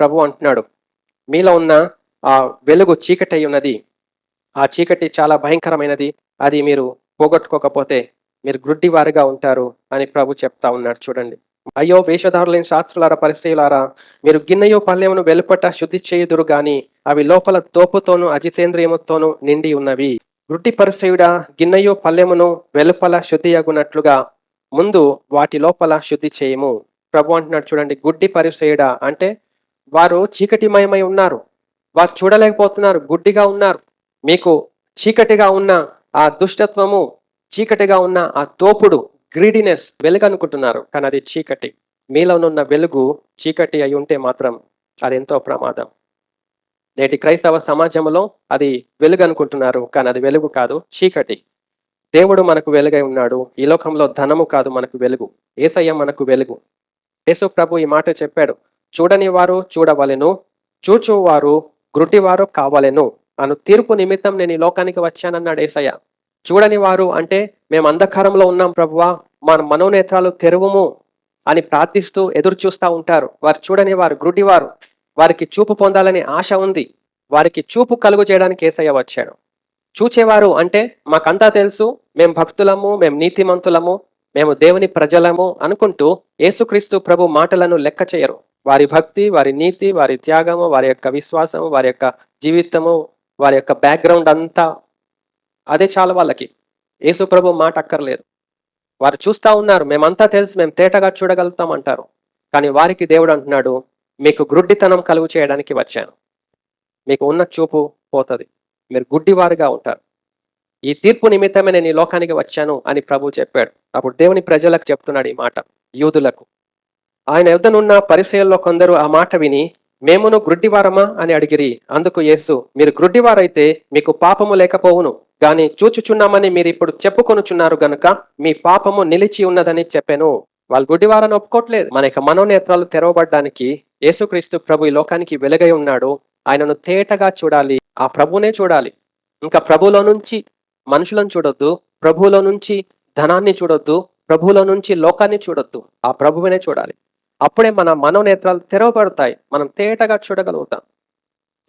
ప్రభు అంటున్నాడు. మీలో ఉన్న ఆ వెలుగు చీకటి ఉన్నది. ఆ చీకటి చాలా భయంకరమైనది. అది మీరు పోగొట్టుకోకపోతే మీరు గ్రుడ్డివారిగా ఉంటారు అని ప్రభు చెప్తా ఉన్నాడు చూడండి. అయ్యో వేషధారులైన శాస్త్రులారా పరిస్థితులారా మీరు గిన్నెయో పల్లెమును వెలుపట శుద్ధి చేయుదురు గాని అవి లోపల తోపుతోనూ అజితేంద్రియముతోనూ నిండి ఉన్నవి. వృట్టి పరిసయుడా గిన్నెయో పల్లెమును వెలుపల శుద్ధి అగునట్లుగా ముందు వాటి లోపల శుద్ధి చేయము. ప్రభు అంటున్నాడు చూడండి గుడ్డి పరిసయుడా అంటే వారు చీకటిమయమై ఉన్నారు. వారు చూడలేకపోతున్నారు. గుడ్డిగా ఉన్నారు. మీకు చీకటిగా ఉన్న ఆ దుష్టత్వము చీకటిగా ఉన్న ఆ తోపుడు గ్రీడినెస్ వెలుగు అనుకుంటున్నారు కానీ అది చీకటి. మీలోనున్న వెలుగు చీకటి అయి ఉంటే మాత్రం అది ఎంతో ప్రమాదం. నేటి క్రైస్తవ సమాజంలో అది వెలుగు అనుకుంటున్నారు కానీ అది వెలుగు కాదు చీకటి. దేవుడు మనకు వెలుగై ఉన్నాడు. ఈ లోకంలో ధనము కాదు మనకు వెలుగు. ఏసయ్య మనకు వెలుగు. యేసు ప్రభు ఈ మాట చెప్పాడు. చూడని వారు చూడవలెను చూచువారు గ్రుడ్డివారు కావలెను అను తీర్పు నిమిత్తం నేను ఈ లోకానికి వచ్చానన్నాడు ఏసయ్య. చూడని వారు అంటే మేము అంధకారంలో ఉన్నాం ప్రభువా మన మనోనేత్రాలు తెరువుము అని ప్రార్థిస్తూ ఎదురు చూస్తూ ఉంటారు. వారు చూడని వారు గ్రుడ్డివారు వారికి చూపు పొందాలని ఆశ ఉంది. వారికి చూపు కలుగు చేయడానికి ఏసయ్య వచ్చాడు. చూచేవారు అంటే మాకంతా తెలుసు మేము భక్తులము మేము నీతిమంతులము మేము దేవుని ప్రజలము అనుకుంటూ యేసుక్రీస్తు ప్రభు మాటలను లెక్క చేయరు. వారి భక్తి వారి నీతి వారి త్యాగము వారి యొక్క విశ్వాసము వారి యొక్క జీవితము వారి యొక్క బ్యాక్గ్రౌండ్ అంతా అదే చాలు వాళ్ళకి. యేసు ప్రభు మాట అక్కర్లేదు. వారు చూస్తా ఉన్నారు మేమంతా తెలుసు మేము తేటగా చూడగలుగుతాం అంటారు. కానీ వారికి దేవుడు అంటున్నాడు మీకు గుడ్డితనం కలుగు చేయడానికి వచ్చాను. మీకు ఉన్న చూపు పోతుంది. మీరు గుడ్డివారుగా ఉంటారు. ఈ తీర్పు నిమిత్తమే నేను ఈ లోకానికి వచ్చాను అని ప్రభు చెప్పాడు. అప్పుడు దేవుని ప్రజలకు చెప్తున్నాడు ఈ మాట యూదులకు. ఆయన యుద్ధనున్న పరిచయంలో కొందరు ఆ మాట విని మేమును గ్రుడ్డివారమా? అని అడిగిరి. అందుకు యేసు మీరు గ్రుడ్డివారైతే మీకు పాపము లేకపోవును గాని చూచుచున్నామని మీరు ఇప్పుడు చెప్పుకొనుచున్నారు గనుక మీ పాపము నిలిచి ఉన్నదని చెప్పాను. వాళ్ళు గుడ్డివారని ఒప్పుకోవట్లేదు మన యొక్క మనోనేత్రాలు తెరవబడడానికి యేసుక్రీస్తు ప్రభు ఈ లోకానికి వెలుగై ఉన్నాడు. ఆయనను తేటగా చూడాలి ఆ ప్రభునే చూడాలి. ఇంకా ప్రభులో నుంచి మనుషులను చూడొద్దు ప్రభువులో నుంచి ధనాన్ని చూడొద్దు ప్రభువులో నుంచి లోకాన్ని చూడొద్దు ఆ ప్రభువునే చూడాలి. అప్పుడే మన మనోనేత్రాలు తెరవబడతాయి. మనం తేటగా చూడగలుగుతాం.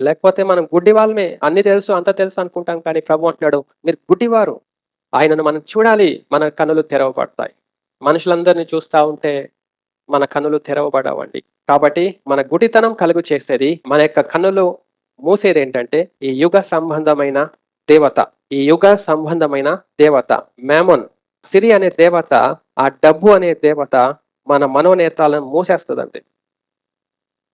లేకపోతే మనం గుడ్డి వాళ్ళమే. అన్ని తెలుసు అంత తెలుసు అనుకుంటాం కానీ ప్రభు అంటున్నాడు మీరు గుడ్డివారు. ఆయనను మనం చూడాలి. మన కనులు తెరవబడతాయి. మనుషులందరినీ చూస్తూ ఉంటే మన కనులు తెరవబడవండి. కాబట్టి మన గుడితనం కలుగు చేసేది మన యొక్క కన్నులు మూసేది ఏంటంటే ఈ యుగ సంబంధమైన దేవత. ఈ యుగ సంబంధమైన దేవత. మేమోన్ సిరి అనే దేవత ఆ డబ్బు అనే దేవత మన మనోనేత్రాలను మూసేస్తుంది అంతే